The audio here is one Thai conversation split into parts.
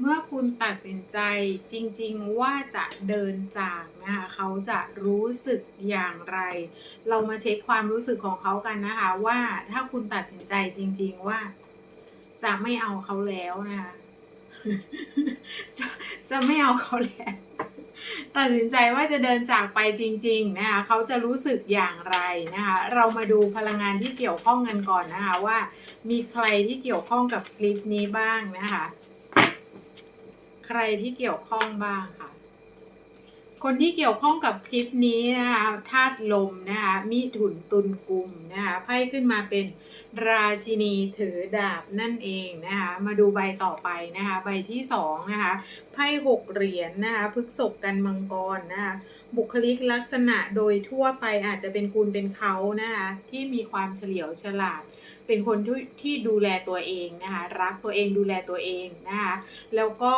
เมื่อคุณตัดสินใจจริงๆว่าจะเดินจากนะคะเขาจะรู้สึกอย่างไร เรามาเช็คความรู้สึกของเขากันนะคะว่าถ้าคุณตัดสินใจจริง ๆว่า จะไม่เอาเขาแล้วนะคะจะจะไม่เอาเขาแล้วตัดสินใจว่าจะเดินจากไปจริง ๆ นะคะเขาจะรู้สึกอย่างไรนะคะ เรามาดูพลังงานที่เกี่ยวข้องกันก่อนนะคะว่า มีใครที่เกี่ยวข้องกับคลิปนี้บ้างนะคะ ใครที่เกี่ยวข้องบ้างค่ะ คนที่เกี่ยวข้องกับคลิปนี้นะคะธาตุลมนะคะมิถุนตุลกุมนะคะไพ่ขึ้นมาเป็นราชินีถือดาบนั่นเองนะคะมาดูใบต่อไปนะคะใบที่สองนะคะไพ่หกเหรียญนะคะพฤกษกกันมังกรนะคะบุคลิกลักษณะโดยทั่วไปอาจจะเป็นคุณเป็นเขานะคะที่มีความเฉลียวฉลาด เป็นคนที่ดูแลตัวเองนะคะรักตัวเองดูแลตัวเองนะคะแล้วก็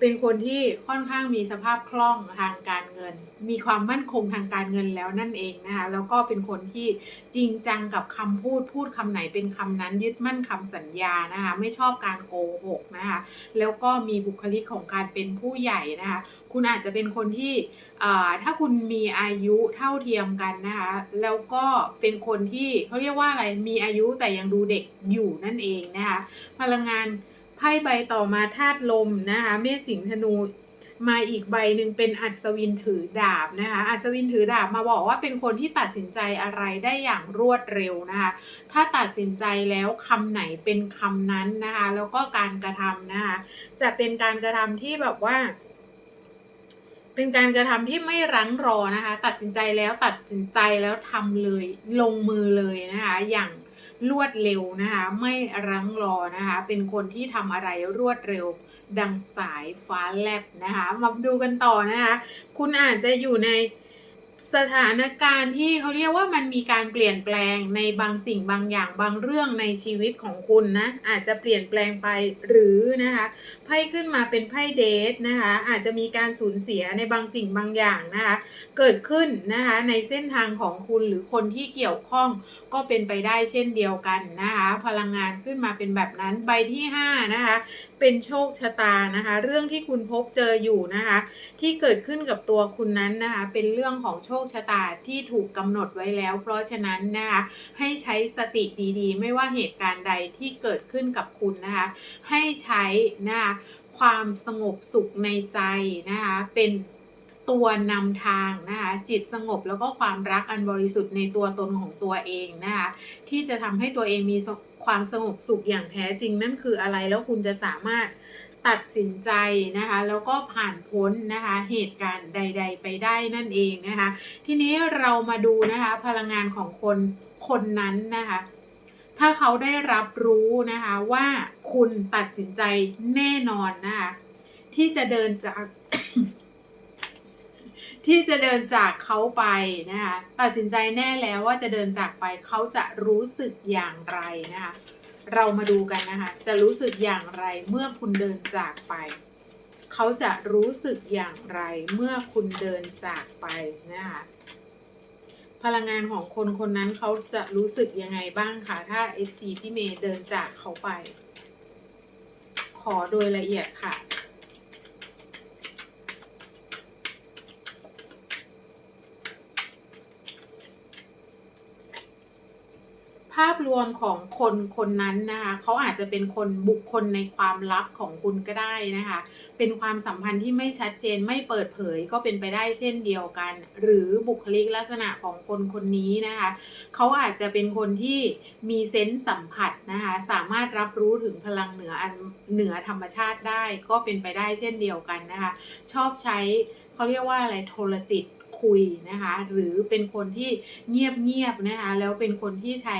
เป็นคนที่ค่อนข้างมีสภาพคล่องทางการเงิน มีความมั่นคงทางการเงินแล้วนั่นเองนะคะแล้วก็เป็นคนที่จริงจังกับคำพูดพูดคำไหนเป็นคำนั้นยึดมั่นคำสัญญานะคะไม่ชอบการโกหกนะคะแล้วก็มีบุคลิกของการเป็นผู้ใหญ่นะคะคุณอาจจะเป็นคนที่ถ้าคุณมีอายุเท่าเทียมกันนะคะแล้วก็เป็นคนที่เขาเรียกว่าอะไรมีอายุแต่ยังดูเด็กอยู่นั่นเองนะคะพลังงาน ไพ่ใบต่อมาธาตุลมนะคะเมษสิงห์ธนูมาอีกใบหนึ่งเป็นอัศวินถือดาบนะคะอัศวินถือดาบมาบอกว่าเป็นคนที่ตัดสินใจอะไรได้อย่างรวดเร็วนะคะถ้าตัดสินใจแล้วคำไหนเป็นคำนั้นนะคะแล้วก็การกระทำนะคะจะเป็นการกระทำที่แบบว่า เป็นการกระทำที่ไม่รั้งรอนะคะ ตัดสินใจแล้วตัดสินใจแล้วทำเลยลงมือเลยนะคะอย่าง รวดเร็วนะคะไม่รั้งรอนะคะเป็นคนที่ทำอะไรรวดเร็วดังสายฟ้าแลบนะคะมาดูกันต่อนะคะคุณอาจจะอยู่ในสถานการณ์ที่เขาเรียกว่ามันมีการเปลี่ยนแปลงในบางสิ่งบางอย่างบางเรื่องในชีวิตของคุณนะอาจจะเปลี่ยนแปลงไปหรือนะคะ พ่ขึ้นมาเป็นไพ่เดทนะคะ อาจจะมีการสูญเสียในบางสิ่งบางอย่างนะคะ เกิดขึ้นนะคะในเส้นทางของคุณหรือคนที่เกี่ยวข้องก็เป็นไปได้เช่นเดียวกันนะคะ พลังงานขึ้นมาเป็นแบบนั้นใบที่5นะคะเป็นโชคชะตานะคะ เรื่องที่คุณพบเจออยู่นะคะ ที่เกิดขึ้นกับตัวคุณนั้นนะคะ เป็นเรื่องของโชคชะตาที่ถูกกำหนดไว้แล้ว เพราะฉะนั้นนะคะ ให้ใช้สติดีๆ ไม่ว่าเหตุการณ์ใดที่เกิดขึ้นกับคุณนะคะ ให้ใช้นะคะ ความสงบสุขในใจนะคะเป็นตัวนำทางนะคะจิตสงบแล้วก็ความรักอันบริสุทธิ์ในตัวตนของตัวเองนะคะที่จะทำให้ตัวเองมีความสงบสุขอย่างแท้จริง นั่นคืออะไรแล้วคุณจะสามารถตัดสินใจนะคะแล้วก็ผ่านพ้นนะคะเหตุการณ์ใด ๆ ไปได้นั่นเองนะคะทีนี้เรามาดูนะคะพลังงานของคนคนนั้นนะคะ ถ้าเขาได้รับรู้นะคะว่าคุณตัดสินใจแน่นอนนะคะที่จะเดินจาก ที่จะเดินจากเขาไปนะคะตัดสินใจแน่แล้วว่าจะเดินจากไปเขาจะรู้สึกอย่างไรนะคะเรามาดูกันนะคะจะรู้สึกอย่างไรเมื่อคุณเดินจากไป เขาจะรู้สึกอย่างไรเมื่อคุณเดินจากไปนะคะ พลังงานของคนคนนั้นเขาจะรู้สึกยังไงบ้างคะถ้า FC พี่เมย์เดินจากเขาไป ขอโดยละเอียดค่ะาพรวมของคนคนนั้นนะคะเขาอาจจะเป็นคนบุคคลในความลับของคุณก็ได้นะคะ เป็นความสัมพันธ์ที่ไม่ชัดเจนไม่เปิดเผยก็เป็นไปได้เช่นเดียวกัน หรือบุคลิกลักษณะของคนคนนี้นะคะเขาอาจจะเป็นคนที่มีเซนส์สัมผัสนะคะสามารถรับรู้ถึงพลังเหนืออันเหนือธรรมชาติได้ก็เป็นไปได้เช่นเดียวกันนะคะ ชอบใช้เขาเรียกว่าอะไรโทรจิต คุยนะคะหรือเป็นคนที่เงียบๆนะคะแล้วเป็นคนที่ใช้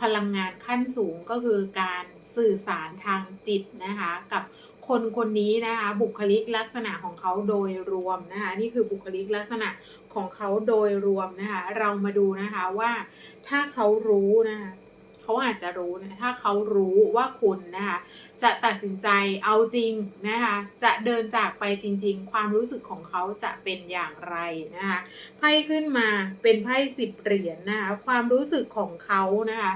พลังงานขั้นสูงก็คือการสื่อสารทางจิตนะคะกับคนคนนี้นะคะบุคลิกลักษณะของเขาโดยรวมนะคะนี่คือบุคลิกลักษณะของเขาโดยรวมนะคะเรามาดูนะคะว่าถ้าเขารู้นะคะ เขาอาจจะรู้นะถ้าเขารู้ว่าคุณนะคะจะตัดสินใจเอาจริงนะคะจะเดินจากไปจริง ๆ ความรู้สึกของเขาจะเป็นอย่างไรนะคะไพ่ขึ้นมาเป็นไพ่สิบเหรียญนะคะความรู้สึกของเขานะคะ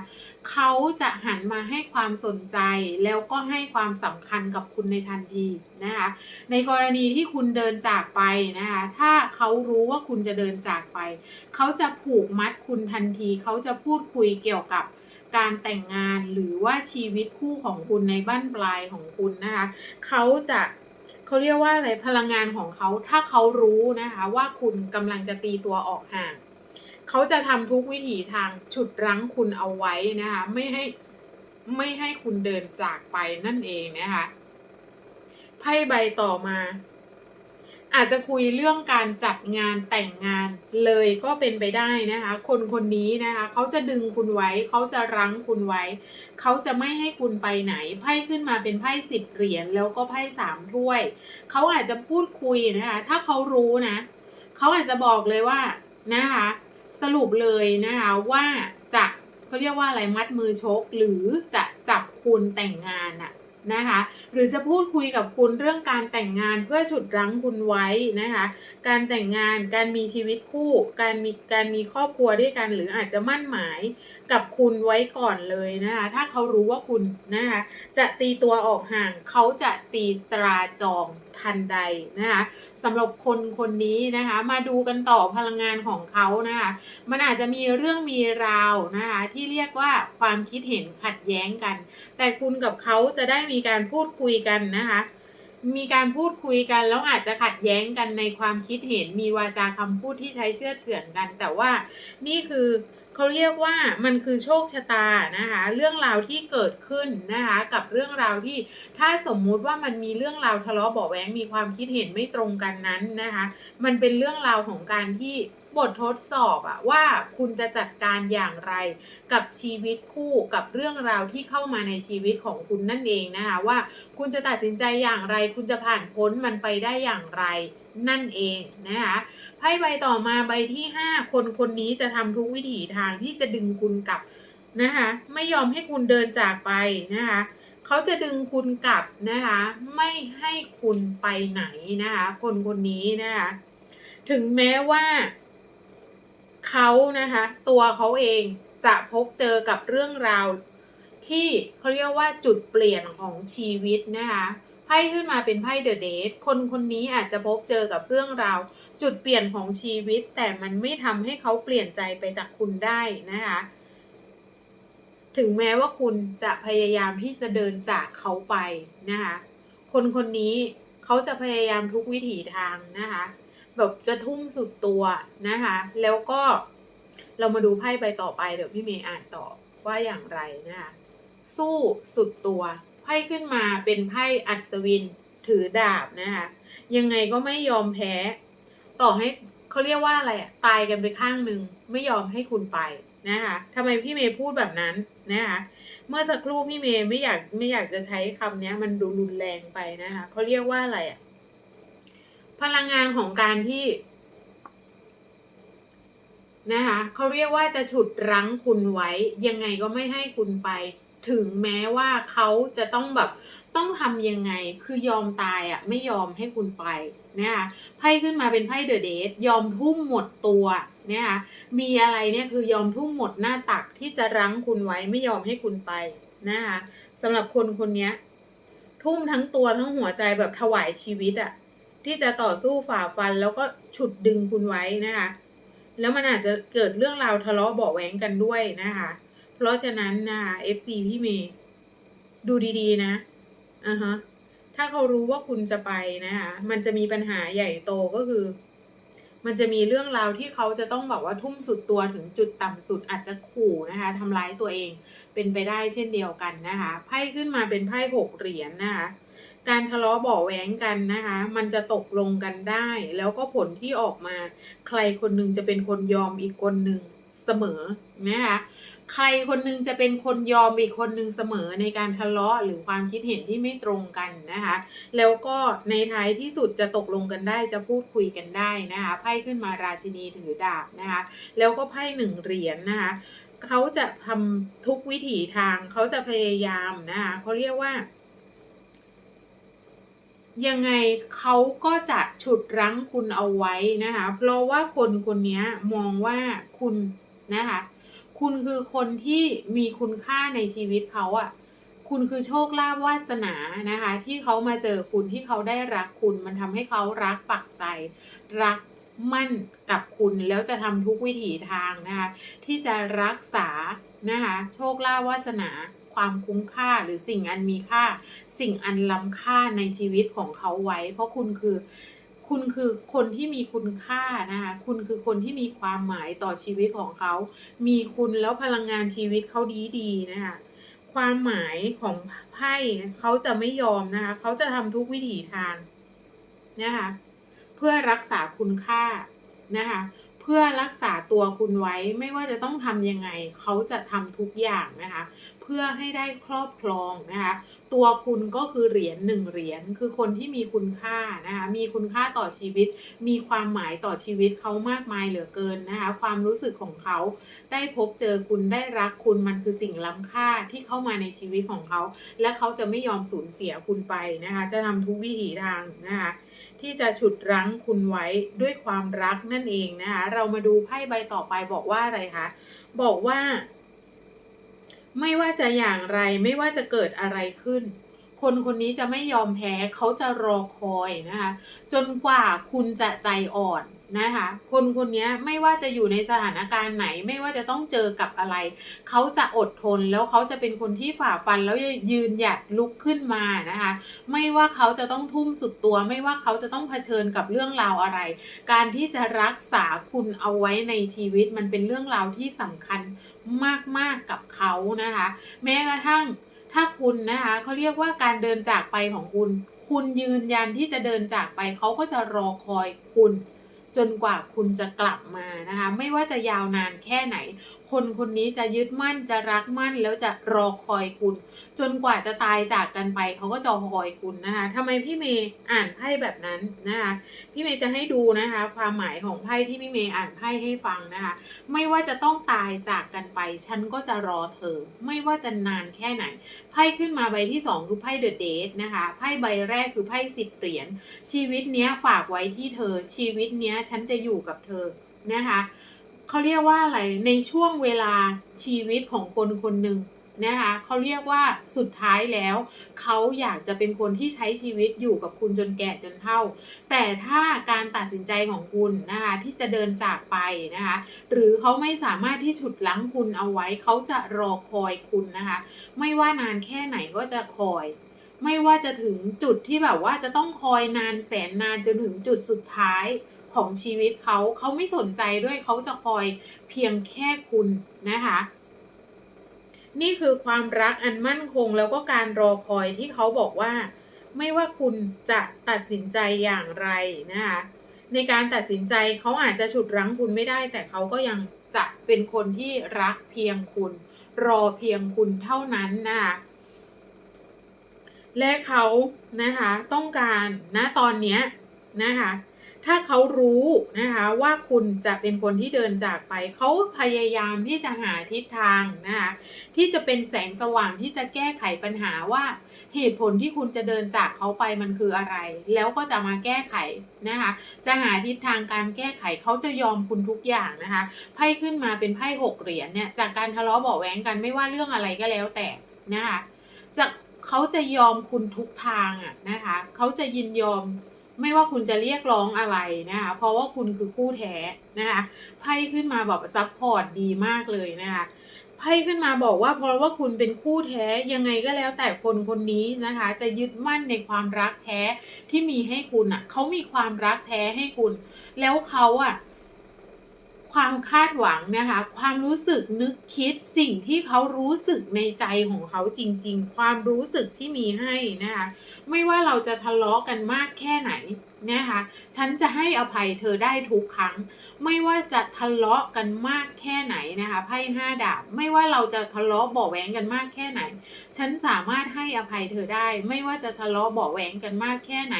เขาจะหันมาให้ความสนใจแล้วก็ให้ความสำคัญกับคุณในทันทีนะคะในกรณีที่คุณเดินจากไปนะคะถ้าเขารู้ว่าคุณจะเดินจากไป เขาจะผูกมัดคุณทันที เขาจะพูดคุยเกี่ยวกับ การแต่งงานหรือว่าชีวิตคู่ของคุณในบ้านปลายของคุณนะคะเขาจะเขาเรียกว่าอะไรพลังงานของเขาถ้าเขารู้นะคะว่าคุณกำลังจะตีตัวออกห่างเขาจะทำทุกวิถีทางฉุดรั้งคุณเอาไว้นะคะไม่ให้ไม่ให้คุณเดินจากไปนั่นเองนะคะไพ่ใบต่อมา อาจจะคุยเรื่องการจัดงานแต่งงานเลยก็เป็นไปได้นะคะ คนคนนี้นะคะเขาจะดึงคุณไว้เขาจะรั้งคุณไว้เขาจะไม่ให้คุณไปไหนไพ่ขึ้นมาเป็นไพ่สิบเหรียญแล้วก็ไพ่สามถ้วยเขาอาจจะพูดคุยนะคะถ้าเขารู้นะเขาอาจจะบอกเลยว่านะคะสรุปเลยนะคะว่าจะเขาเรียกว่าอะไรมัดมือชกหรือจะจับคุณแต่งงานอะ นะคะ หรือจะพูดคุยกับคุณเรื่องการแต่งงานเพื่อฉุดรั้งคุณไว้นะคะ การแต่งงานการมีชีวิตคู่ การมีการมีครอบครัวด้วยกัน หรืออาจจะมั่นหมายกับคุณไว้ก่อนเลยนะคะ ถ้าเขารู้ว่าคุณนะคะจะตีตัวออกห่างเขาจะตีตราจอง ทันใดนะคะสำหรับคนคนนี้นะคะมาดูกันต่อพลังงานของเขานะคะมันอาจจะมีเรื่องมีราวนะคะที่เรียกว่าความคิดเห็นขัดแย้งกัน แต่คุณกับเขาจะได้มีการพูดคุยกันนะคะมีการพูดคุยกันแล้วอาจจะขัดแย้งกันในความคิดเห็นมีวาจาคำพูดที่ใช้เชื่อเฉือนกัน แต่ว่านี่คือ เขาเรียกว่ามันคือโชคชะตานะคะเรื่องราวที่เกิดขึ้นนะคะกับเรื่องราวที่ถ้าสมมุติว่ามันมีเรื่องราวทะเลาะเบาะแว้งมีความคิดเห็นไม่ตรงกันนั้นนะคะมันเป็นเรื่องราวของการที่บททดสอบอะว่าคุณจะจัดการอย่างไรกับชีวิตคู่กับเรื่องราวที่เข้ามาในชีวิตของคุณนั่นเองนะคะว่าคุณจะตัดสินใจอย่างไร คุณจะผ่านพ้นมันไปได้อย่างไร นั่นเองนะคะไพ่ใบต่อมาใบที่ 5 คนคนนี้จะทำทุกวิถีทางที่จะดึงคุณกลับนะคะไม่ยอมให้คุณเดินจากไปนะคะเขาจะดึงคุณกลับนะคะไม่ให้คุณไปไหนนะคะคนคนนี้นะคะถึงแม้ว่าเขานะคะตัวเขาเองจะพบเจอกับเรื่องราวที่เขาเรียกว่าจุดเปลี่ยนของชีวิตนะคะ ไพ่ขึ้นมาเป็นไพ่เดอะเดทคนคนนี้อาจจะพบเจอกับเรื่องราว จุดเปลี่ยนของชีวิต แต่มันไม่ทำให้เขาเปลี่ยนใจไปจากคุณได้นะคะ ถึงแม้ว่าคุณจะพยายามที่จะเดินจากเขาไปนะคะ คนคนนี้เขาจะพยายามทุกวิถีทางนะคะ แบบจะทุ่มสุดตัวนะคะ แล้วก็เรามาดูไพ่ใบต่อไปเดี๋ยวพี่เมย์อ่านต่อว่าอย่างไรนะคะสู้สุดตัว ไพ่ขึ้นมาเป็นไพ่อัศวินถือดาบนะคะ ยังไงก็ไม่ยอมแพ้ ต่อให้เขาเรียกว่าอะไรอะตายกันไปข้างหนึ่งไม่ยอมให้คุณไปนะคะทำไมพี่เมย์พูดแบบนั้นนะคะเมื่อสักครู่พี่เมย์ไม่อยากไม่อยากจะใช้คำนี้มันดูรุนแรงไปนะคะเขาเรียกว่าอะไรอะพลังงานของการที่นะคะเขาเรียกว่าจะฉุดรั้งคุณไว้ ยังไงก็ไม่ให้คุณไป ถึงแม้ว่าเขาจะต้องแบบต้องทำยังไงคือยอมตายอะไม่ยอมให้คุณไปนะคะไพ่ขึ้นมาเป็นไพ่เดอะเดทยอมทุ่มหมดตัวนะคะมีอะไรเนี่ยคือยอมทุ่มหมดหน้าตักที่จะรั้งคุณไว้ไม่ยอมให้คุณไปนะคะสำหรับคนคนนี้ทุ่มทั้งตัวทั้งหัวใจแบบถวายชีวิตอะที่จะต่อสู้ฝ่าฟันแล้วก็ฉุดดึงคุณไว้นะคะแล้วมันอาจจะเกิดเรื่องราวทะเลาะเบาะแวงกันด้วยนะคะ เพราะฉะนั้นนะคะ FC พี่เมย์ดูดีๆนะอ่าฮะถ้าเขารู้ว่าคุณจะไปนะคะมันจะมีปัญหาใหญ่โตก็คือ มันจะมีเรื่องราวที่เขาจะต้องบอกว่าทุ่มสุดตัวถึงจุดต่ำสุดอาจจะขู่นะคะทำร้ายตัวเองเป็นไปได้เช่นเดียวกันนะคะไพ่ขึ้นมาเป็นไพ่หกเหรียญนนะคะการทะเลาะเบาะแว้งกันนะคะ มันจะตกลงกันได้ แล้วก็ผลที่ออกมา ใครคนหนึ่งจะเป็นคนยอมอีกคนหนึ่งเสมอนะคะ ใครคนหนึ่งจะเป็นคนยอมอีกคนหนึ่งเสมอในการทะเลาะหรือความคิดเห็นที่ไม่ตรงกันนะคะ แล้วก็ในท้ายที่สุดจะตกลงกันได้จะพูดคุยกันได้นะคะไพ่ขึ้นมาราชินีถือดาบนะคะ แล้วก็ไพ่หนึ่งเหรียญนนะคะเขาจะทำทุกวิถีทางเขาจะพยายามนะคะเขาเรียกว่า ยังไงเขาก็จะฉุดรั้งคุณเอาไว้นะคะ เพราะว่าคนคนนี้มองว่าคุณนะคะ คุณคือคนที่มีคุณค่าในชีวิตเขาอะคุณคือโชคลาภวาสนานะคะ ที่เขามาเจอคุณที่เขาได้รักคุณมันทำให้เขารักปักใจ รักมั่นกับคุณแล้วจะทำทุกวิถีทางนะคะที่จะรักษานะคะโชคลาภวาสนาความคุ้มค่าหรือสิ่งอันมีค่า สิ่งอันล้ำค่าในชีวิตของเขาไว้ เพราะคุณคือ คุณคือคนที่มีคุณค่านะคะ คุณคือคนที่มีความหมายต่อชีวิตของเขา มีคุณแล้วพลังงานชีวิตเขาดีดีๆนะคะ ความหมายของไพ่เขาจะไม่ยอมนะคะ เขาจะทำทุกวิถีทางนะคะ เพื่อรักษาคุณค่านะคะ เพื่อรักษาตัวคุณไว้ไม่ว่าจะต้องทำยังไง เขาจะทำทุกอย่างนะคะ เพื่อให้ได้ครอบครองนะคะ ตัวคุณก็คือเหรียญหนึ่งเหรียญคือคนที่มีคุณค่านะคะ มีคุณค่าต่อชีวิต มีความหมายต่อชีวิตเขามากมายเหลือเกินนะคะ ความรู้สึกของเขาได้พบเจอคุณได้รักคุณมันคือสิ่งล้ำค่าที่เข้ามาในชีวิตของเขา และเขาจะไม่ยอมสูญเสียคุณไปนะคะ จะทำทุกวิถีทางนะคะ ที่จะฉุดรั้งคุณไว้ด้วยความรักนั่นเองนะคะ เรามาดูไพ่ใบต่อไปบอกว่าอะไรคะ บอกว่า ไม่ว่าจะอย่างไรไม่ว่าจะเกิดอะไรขึ้น คนคนนี้จะไม่ยอมแพ้เขาจะรอคอยนะคะ จนกว่าคุณจะใจอ่อน นะคะ คนคนนี้ไม่ว่าจะอยู่ในสถานการณ์ไหน ไม่ว่าจะต้องเจอกับอะไร เขาจะอดทนแล้วเขาจะเป็นคนที่ฝ่าฟันแล้วยืนหยัดลุกขึ้นมานะคะ ไม่ว่าเขาจะต้องทุ่มสุดตัว ไม่ว่าเขาจะต้องเผชิญกับเรื่องราวอะไร การที่จะรักษาคุณเอาไว้ในชีวิตมันเป็นเรื่องราวที่สำคัญมากๆกับเขานะคะ แม้กระทั่งถ้าคุณนะคะเขาเรียกว่าการเดินจากไปของคุณ คุณยืนยันที่จะเดินจากไปเขาก็จะรอคอยคุณ จนกว่าคุณจะกลับมานะคะ ไม่ว่าจะยาวนานแค่ไหน คนคนนี้จะยึดมั่นจะรักมั่นแล้วจะรอคอยคุณ จนกว่าจะตายจากกันไปเขาก็จะคอยคุณนะคะทำไมพี่เมย์อ่านไพ่แบบนั้นนะคะพี่เมย์จะให้ดูนะคะ ความหมายของไพ่ที่พี่เมย์อ่านไพ่ให้ฟังนะคะ ไม่ว่าจะต้องตายจากกันไป ฉันก็จะรอเธอ ไม่ว่าจะนานแค่ไหนไพ่ขึ้นมาใบที่สองคือไพ่เดอะเดทนะคะไพ่ใบแรกคือไพ่สิบเหรียญชีวิตเนี้ยฝากไว้ที่เธอชีวิตเนี้ยฉันจะอยู่กับเธอนะคะเขาเรียกว่าอะไรในช่วงเวลาชีวิตของคนคนหนึ่งนะคะเขาเรียกว่าสุดท้ายแล้วเขาอยากจะเป็นคนที่ใช้ชีวิตอยู่กับคุณจนแก่จนเฒ่า แต่ถ้าการตัดสินใจของคุณนะคะที่จะเดินจากไปนะคะหรือเขาไม่สามารถที่ฉุดลั้งคุณเอาไว้ เขาจะรอคอยคุณนะคะไม่ว่านานแค่ไหนก็จะคอย ไม่ว่าจะถึงจุดที่แบบว่าจะต้องคอยนานแสนนานจนถึงจุดสุดท้าย ของชีวิตเขาเขาไม่สนใจด้วยเขาจะคอยเพียงแค่คุณนะคะ นี่คือความรักอันมั่นคงแล้วก็การรอคอยที่เขาบอกว่า ไม่ว่าคุณจะตัดสินใจอย่างไรนะคะในการตัดสินใจเขาอาจจะฉุดรั้งคุณไม่ได้ แต่เขาก็ยังจะเป็นคนที่รักเพียงคุณ รอเพียงคุณเท่านั้นนะคะและเขานะคะต้องการนะตอนเนี้ยนะคะ ถ้าเขารู้นะคะว่าคุณจะเป็นคนที่เดินจากไป เขาพยายามที่จะหาทิศทางนะคะที่จะเป็นแสงสว่างที่จะแก้ไขปัญหาว่าเหตุผลที่คุณจะเดินจากเขาไปมันคืออะไร แล้วก็จะมาแก้ไขนะคะจะหาทิศทางการแก้ไขเขาจะยอมคุณทุกอย่างนะคะไพ่ขึ้นมาเป็นไพ่หกเหรียญเนี่ยจากการทะเลาะเบาะแว้งกันไม่ว่าเรื่องอะไรก็แล้วแต่นะคะจะเขาจะยอมคุณทุกทางอะนะคะเขาจะยินยอม ไม่ว่าคุณจะเรียกร้องอะไรนะคะ เพราะว่าคุณคือคู่แท้นะคะไพ่ขึ้นมาบอกซัพพอร์ตดีมากเลยนะคะไพ่ขึ้นมาบอกว่าเพราะว่าคุณเป็นคู่แท้ยังไงก็แล้วแต่คนคนนี้นะคะ จะยึดมั่นในความรักแท้ที่มีให้คุณอะเขามีความรักแท้ให้คุณ แล้วเขาอะ ความคาดหวังนะคะ ความรู้สึกนึกคิดสิ่งที่เขารู้สึกในใจของเขาจริง ๆ ความรู้สึกที่มีให้นะคะ ไม่ว่าเราจะทะเลาะกันมากแค่ไหนนะคะ ฉันจะให้อภัยเธอได้ทุกครั้ง ไม่ว่าจะทะเลาะกันมากแค่ไหนนะคะไพ่ห้าดาบ ไม่ว่าเราจะทะเลาะเบาแหวงกันมากแค่ไหน ฉันสามารถให้อภัยเธอได้ ไม่ว่าจะทะเลาะเบาแหวงกันมากแค่ไหน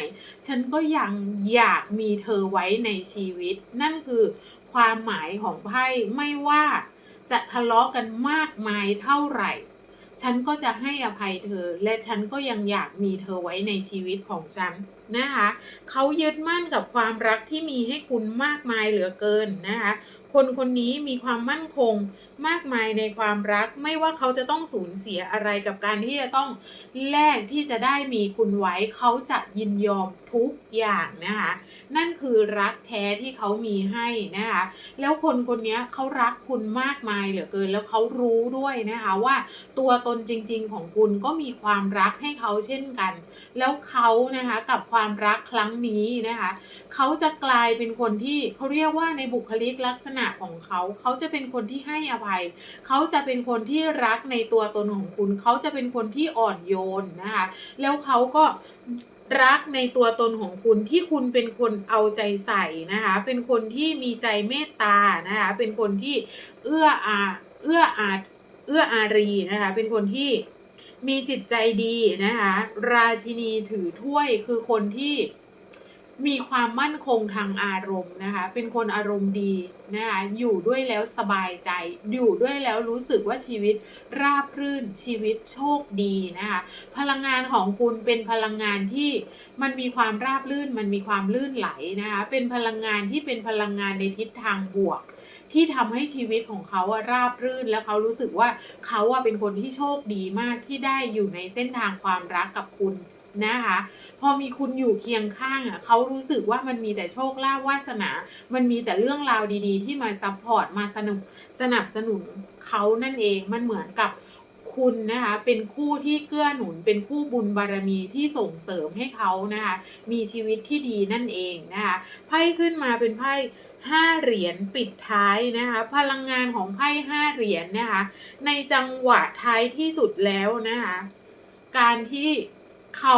ฉันก็ยังอยากมีเธอไว้ในชีวิต นั่นคือ ความหมายของไพ่ไม่ว่าจะทะเลาะกันมากมายเท่าไหร่ ฉันก็จะให้อภัยเธอ และฉันก็ยังอยากมีเธอไว้ในชีวิตของฉันนะคะเขายึดมั่นกับความรักที่มีให้คุณมากมายเหลือเกินนะคะคนคนนี้มีความมั่นคงมากมายในความรัก ไม่ว่าเขาจะต้องสูญเสียอะไรกับการที่จะต้องแลกที่จะได้มีคุณไว้เขาจะยินยอมทุกอย่างนะคะนั่นคือรักแท้ที่เขามีให้นะคะแล้วคนคนนี้เขารักคุณมากมายเหลือเกิน แล้วเขารู้ด้วยนะคะว่าตัวตนจริง ๆ ของคุณก็มีความรักให้เขาเช่นกัน แล้วเขานะคะกับความรักครั้งนี้นะคะเขาจะกลายเป็นคนที่เขาเรียกว่าในบุคลิกลักษณะของเขา เขาจะเป็นคนที่ให้อภัยเขาจะเป็นคนที่รักในตัวตนของคุณ เขาจะเป็นคนที่อ่อนโยนนะคะ แล้วเขาก็รักในตัวตนของคุณที่คุณเป็นคนเอาใจใส่นะคะ เป็นคนที่มีใจเมตตานะคะ เป็นคนที่เอื้ออาเอื้ออาเอื้ออารีนะคะ เป็นคนที่มีจิตใจดีนะคะ ราชินีถือถ้วยคือคนที่ มีความมั่นคงทางอารมณ์นะคะ เป็นคนอารมณ์ดีนะคะ อยู่ด้วยแล้วสบายใจ อยู่ด้วยแล้วรู้สึกว่าชีวิตราบรื่น ชีวิตโชคดีนะคะ พลังงานของคุณเป็นพลังงานที่มันมีความราบรื่น มันมีความลื่นไหลนะคะ เป็นพลังงานที่เป็นพลังงานในทิศทางบวกที่ทำให้ชีวิตของเขาอะราบรื่น แล้วเขารู้สึกว่าเขาอะเป็นคนที่โชคดีมากที่ได้อยู่ในเส้นทางความรักกับคุณ นะคะ พอมีคุณอยู่เคียงข้างอะเขารู้สึกว่ามันมีแต่โชคลาภวาสนา มันมีแต่เรื่องราวดีๆ ที่มาซัพพอร์ตมาสนุกสนับสนุนเขานั่นเองมันเหมือนกับคุณนะคะเป็นคู่ที่เกื้อหนุนเป็นคู่บุญบารมีที่ส่งเสริมให้เขานะคะมีชีวิตที่ดีนั่นเองนะคะไพ่ขึ้นมาเป็นไพ่ห้าเหรียญปิดท้ายนะคะพลังงานของไพ่ห้าเหรียญนะคะในจังหวะท้ายที่สุดแล้วนะคะการที่ เขา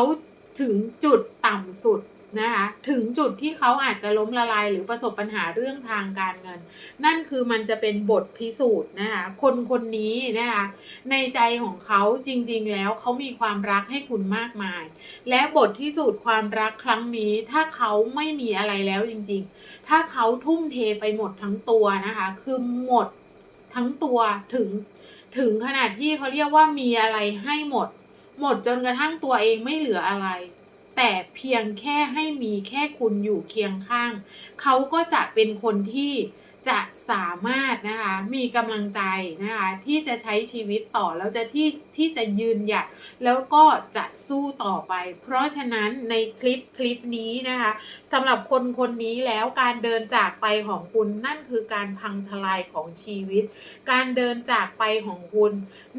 ถึงจุดต่ำสุดนะคะ ถึงจุดที่เขาอาจจะล้มละลายหรือประสบปัญหาเรื่องทางการเงิน นั่นคือมันจะเป็นบทพิสูจน์นะคะคนคนนี้นะคะในใจของเขาจริงๆแล้วเขามีความรักให้คุณมากมาย และบทที่สุดความรักครั้งนี้ ถ้าเขาไม่มีอะไรแล้วจริงๆ ถ้าเขาทุ่มเทไปหมดทั้งตัวนะคะคือหมดทั้งตัวถึงถึงขนาดที่เขาเรียกว่ามีอะไรให้หมด หมดจนกระทั่งตัวเองไม่เหลืออะไร แต่เพียงแค่ให้มีแค่คุณอยู่เคียงข้าง เขาก็จะเป็นคนที่ จะสามารถนะคะมีกำลังใจนะคะที่จะใช้ชีวิตต่อแล้วจะที่ที่จะยืนหยัดแล้วก็จะสู้ต่อไป เพราะฉะนั้นในคลิปคลิปนี้นะคะสำหรับคนคนนี้แล้วการเดินจากไปของคุณนั่นคือการพังทลายของชีวิต การเดินจากไปของคุณ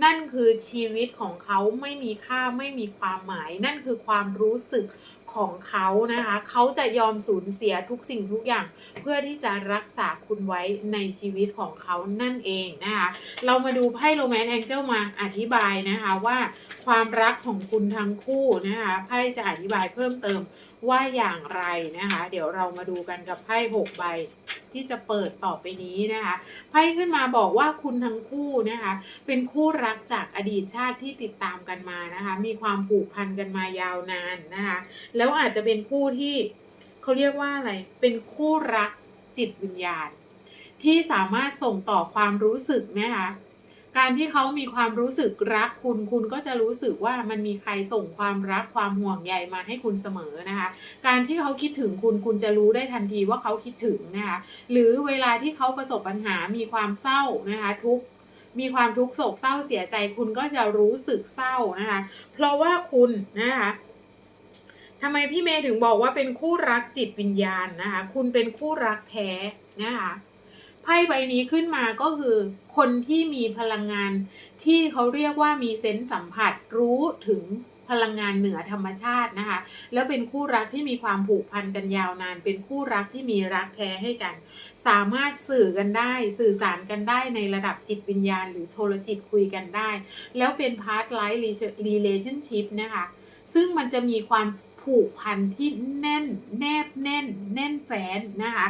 นั่นคือชีวิตของเขาไม่มีค่าไม่มีความหมาย นั่นคือความรู้สึก ของเขานะคะ เขาจะยอมสูญเสียทุกสิ่งทุกอย่าง เพื่อที่จะรักษาคุณไว้ในชีวิตของเขานั่นเองนะคะ เรามาดูไพ่โรแมนต์แองเจิลมาอธิบายนะคะว่าความรักของคุณทั้งคู่นะคะไพ่จะอธิบายเพิ่มเติมว่าอย่างไรนะคะ เดี๋ยวเรามาดูกันกับไพ่หกใบ ที่จะเปิดต่อไปนี้นะคะไพ่ขึ้นมาบอกว่าคุณทั้งคู่นะคะ เป็นคู่รักจากอดีตชาติที่ติดตามกันมานะคะ มีความผูกพันกันมายาวนานนะคะ แล้วอาจจะเป็นคู่ที่เขาเรียกว่าอะไร เป็นคู่รักจิตวิญญาณ ที่สามารถส่งต่อความรู้สึกนะคะ การที่เขามีความรู้สึกรักคุณ คุณก็จะรู้สึกว่ามันมีใครส่งความรักความห่วงใยมาให้คุณเสมอนะคะ การที่เขาคิดถึงคุณคุณจะรู้ได้ทันทีว่าเขาคิดถึงนะคะ หรือเวลาที่เขาประสบปัญหามีความเศร้านะคะทุกมีความทุกโศกเศร้าเสียใจคุณก็จะรู้สึกเศร้านะคะ เพราะว่าคุณนะคะทำไมพี่เมย์ถึงบอกว่าเป็นคู่รักจิตวิญญาณนะคะ คุณเป็นคู่รักแท้นะคะ ไพ่ใบนี้ขึ้นมาก็คือคนที่มีพลังงาน ที่เขาเรียกว่ามีเซนส์สัมผัสรู้ถึงพลังงานเหนือธรรมชาตินะคะ แล้วเป็นคู่รักที่มีความผูกพันกันยาวนาน เป็นคู่รักที่มีรักแท้ให้กัน สามารถสื่อกันได้ สื่อสารกันได้ในระดับจิตวิญญาณ หรือโทรจิตคุยกันได้ แล้วเป็นพาร์ทไลท์รีเลชั่นชิพนะคะ ซึ่งมันจะมีความผูกพันที่แน่นแนบแน่น แน่นแฟนนะคะ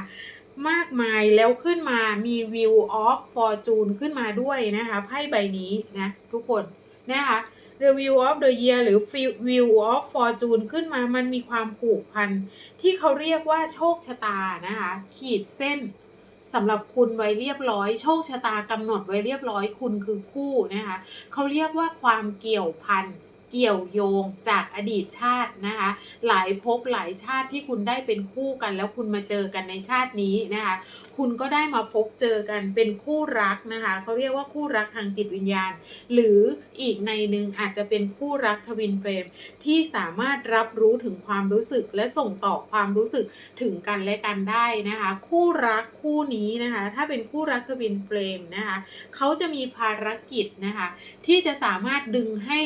มากมายแล้วขึ้นมามี View of Fortune ขึ้นมาด้วยนะคะไพ่ใบนี้นะทุกคนนะคะ The View of the Year หรือ View of Fortune ขึ้นมามันมีความผูกพัน ที่เขาเรียกว่าโชคชะตานะคะ ขีดเส้นสำหรับคุณไว้เรียบร้อย โชคชะตากำหนดไว้เรียบร้อยคุณคือคู่นะคะ เขาเรียกว่าความเกี่ยวพัน เกี่ยวโยงจากอดีตชาตินะคะ หลายภพหลายชาติที่คุณได้เป็นคู่กัน แล้วคุณมาเจอกันในชาตินี้นะคะ คุณก็ได้มาพบเจอกันเป็นคู่รักนะคะเขาเรียกว่าคู่รักทางจิตวิญญาณ หรืออีกในหนึ่งอาจจะเป็นคู่รักทวินเฟรมที่สามารถรับรู้ถึงความรู้สึกและส่งต่อความรู้สึกถึงกันและกันได้นะคะ คู่รักคู่นี้นะคะ ถ้าเป็นคู่รักทวินเฟรมนะคะเขาจะมีภารกิจนะคะ ที่จะสามารถดึงให้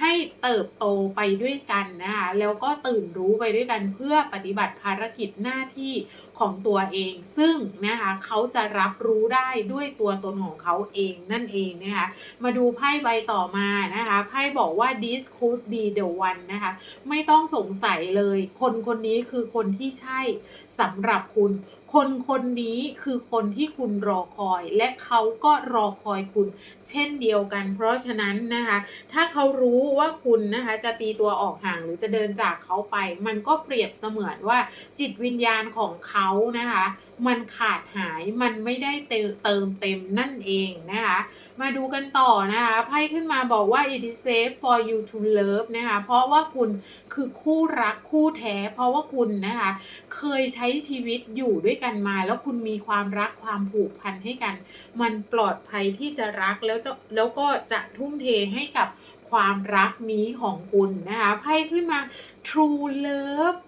ให้เติบโตไปด้วยกันนะคะแล้วก็ตื่นรู้ไปด้วยกันเพื่อปฏิบัติภารกิจหน้าที่ของตัวเอง ซึ่งนะคะเขาจะรับรู้ได้ด้วยตัวตนของเขาเองนั่นเองนะคะมาดูไพ่ใบต่อมานะคะไพ่บอกว่า this could be the one นะคะไม่ต้องสงสัยเลย คนคนนี้คือคนที่ใช่สำหรับคุณคนคนนี้คือคนที่คุณรอคอย และเขาก็รอคอยคุณ เช่นเดียวกัน เพราะฉะนั้นนะคะ ถ้าเขารู้ว่าคุณนะคะจะตีตัวออกห่างหรือจะเดินจากเขาไป มันก็เปรียบเสมือนว่าจิตวิญญาณของเขานะคะ มันขาดหายมันไม่ได้เติมเต็มนั่นเองนะคะ มาดูกันต่อนะคะไพ่ขึ้นมาบอกว่า it is safe for you to love นะคะเพราะว่าคุณคือคู่รักคู่แท้ เพราะว่าคุณนะคะ เคยใช้ชีวิตอยู่ด้วยกันมา แล้วคุณมีความรักความผูกพันให้กัน มันปลอดภัยที่จะรักแล้วแล้วก็จะทุ่มเทให้กับความรักนี้ของคุณนะคะไพ่ขึ้นมา True Love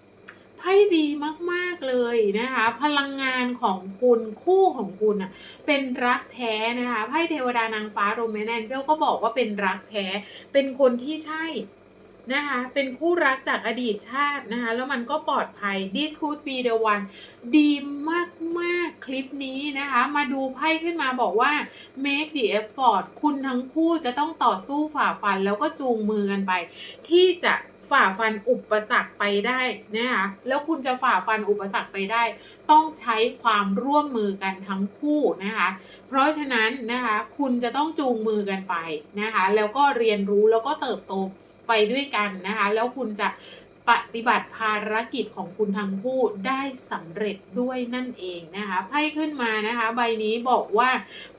ไพ่ดีมากๆเลยนะคะ พลังงานของคุณคู่ของคุณอะเป็นรักแท้นะคะไพ่เทวดานางฟ้าโรแมนแอนเจลก็บอกว่าเป็นรักแท้ เป็นคนที่ใช่นะคะเป็นคู่รักจากอดีตชาตินะคะแล้วมันก็ปลอดภัย This could be the one ดีมากๆคลิปนี้นะคะ มาดูไพ่ขึ้นมาบอกว่า make the effort คุณทั้งคู่จะต้องต่อสู้ฝ่าฟันแล้วก็จูงมือกันไป ที่จะ ฝ่าฟันอุปสรรคไปได้นะคะแล้วคุณจะฝ่าฟันอุปสรรคไปได้ ต้องใช้ความร่วมมือกันทั้งคู่นะคะเพราะฉะนั้นนะคะคุณจะต้องจูงมือกันไปนะคะแล้วก็เรียนรู้แล้วก็เติบโตไปด้วยกันนะคะแล้วคุณจะ ปฏิบัติภารกิจของคุณทั้งคู่ได้สำเร็จด้วยนั่นเองนะคะไพ่ขึ้นมานะคะใบนี้บอกว่า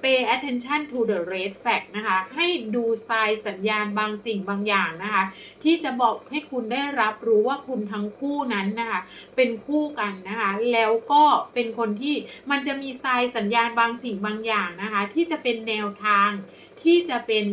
pay attention to the red flag นะคะให้ดูทรายสัญญาณบางสิ่งบางอย่างนะคะ ที่จะบอกให้คุณได้รับรู้ว่าคุณทั้งคู่นั้นนะคะเป็นคู่กันนะคะแล้วก็เป็นคนที่มันจะมีทรายสัญญาณบางสิ่งบางอย่างนะคะที่จะเป็นแนวทางที่จะเป็น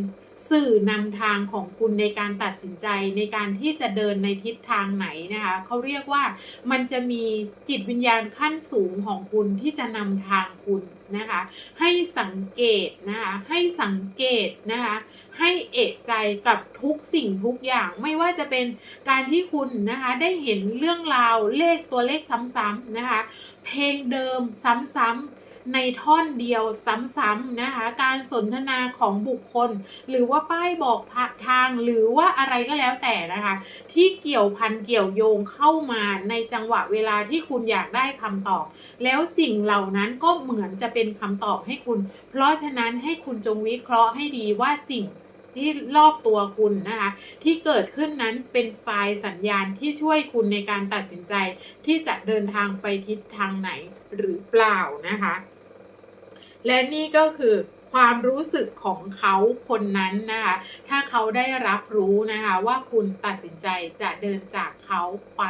สื่อนำทางของคุณในการตัดสินใจในการที่จะเดินในทิศทางไหนนะคะเขาเรียกว่ามันจะมีจิตวิญญาณขั้นสูงของคุณที่จะนำทางคุณนะคะให้สังเกตนะคะให้สังเกตนะคะให้เอะใจกับทุกสิ่งทุกอย่างไม่ว่าจะเป็นการที่คุณนะคะได้เห็นเรื่องราวเลขตัวเลขซ้ำๆนะคะเพลงเดิมซ้ำๆ ในท่อนเดียวซ้ำๆนะคะ การสนทนาของบุคคล หรือว่าป้ายบอกทางหรือว่าอะไรก็แล้วแต่นะคะ ที่เกี่ยวพันเกี่ยวโยงเข้ามาในจังหวะเวลาที่คุณอยากได้คำตอบ แล้วสิ่งเหล่านั้นก็เหมือนจะเป็นคำตอบให้คุณ เพราะฉะนั้นให้คุณจงวิเคราะห์ให้ดีว่าสิ่งที่รอบตัวคุณนะคะ ที่เกิดขึ้นนั้นเป็นทรายสัญญาณที่ช่วยคุณในการตัดสินใจ ที่จะเดินทางไปทิศทางไหนหรือเปล่านะคะ และนี่ก็คือความรู้สึกของเขาคนนั้นนะคะ ถ้าเขาได้รับรู้นะคะว่าคุณตัดสินใจจะเดินจากเขาไป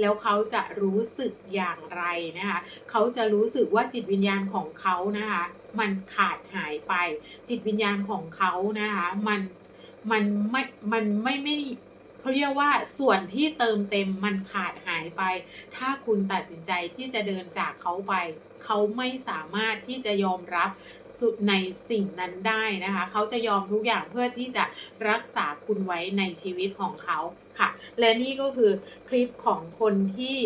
แล้วเขาจะรู้สึกอย่างไรนะคะ เขาจะรู้สึกว่าจิตวิญญาณของเขานะคะ มันขาดหายไป จิตวิญญาณของเขานะคะ มันมันไม่ มันไม่ไม่ เขาเรียกว่าส่วนที่เติมเต็มมันขาดหายไป ถ้าคุณตัดสินใจที่จะเดินจากเขาไป เขาไม่สามารถที่จะยอมรับสุดในสิ่งนั้นได้นะคะ เขาจะยอมทุกอย่างเพื่อที่จะรักษาคุณไว้ในชีวิตของเขาค่ะ และนี่ก็คือคลิปของคนที่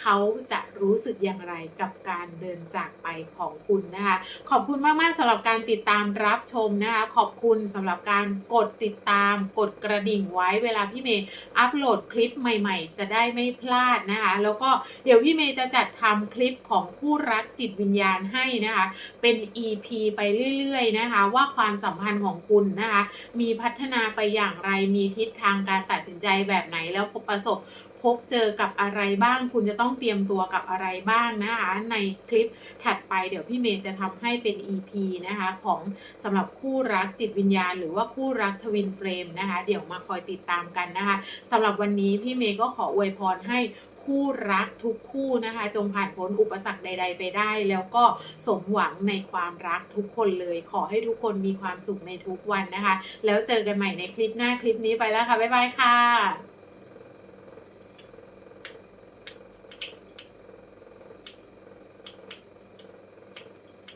เขาจะรู้สึกอย่างไรกับการเดินจากไปของคุณนะคะ ขอบคุณมากๆสำหรับการติดตามรับชมนะคะ ขอบคุณสำหรับการกดติดตาม กดกระดิ่งไว้เวลาพี่เมย์อัปโหลดคลิปใหม่ๆ จะได้ไม่พลาดนะคะ แล้วก็เดี๋ยวพี่เมย์จะจัดทำคลิปของคู่รักจิตวิญญาณให้นะคะ เป็น EP ไปเรื่อยๆนะคะ ว่าความสัมพันธ์ของคุณนะคะ มีพัฒนาไปอย่างไรมีทิศทางการตัดสินใจแบบไหนแล้วพบประสบ พบเจอกับอะไรบ้าง คุณจะต้องเตรียมตัวกับอะไรบ้างนะคะ ในคลิปถัดไปเดี๋ยวพี่เมย์จะทำให้เป็น EP นะคะของสำหรับคู่รักจิตวิญญาณ หรือว่าคู่รักทวินเฟรมนะคะ เดี๋ยวมาคอยติดตามกันนะคะสำหรับวันนี้พี่เมย์ก็ขออวยพรให้คู่รักทุกคู่นะคะ จงผ่านพ้นอุปสรรคใด ๆ ไปได้ แล้วก็สมหวังในความรักทุกคนเลย ขอให้ทุกคนมีความสุขในทุกวันนะคะ แล้วเจอกันใหม่ในคลิปหน้าคลิปนี้ไปแล้วค่ะ บ๊ายบายค่ะ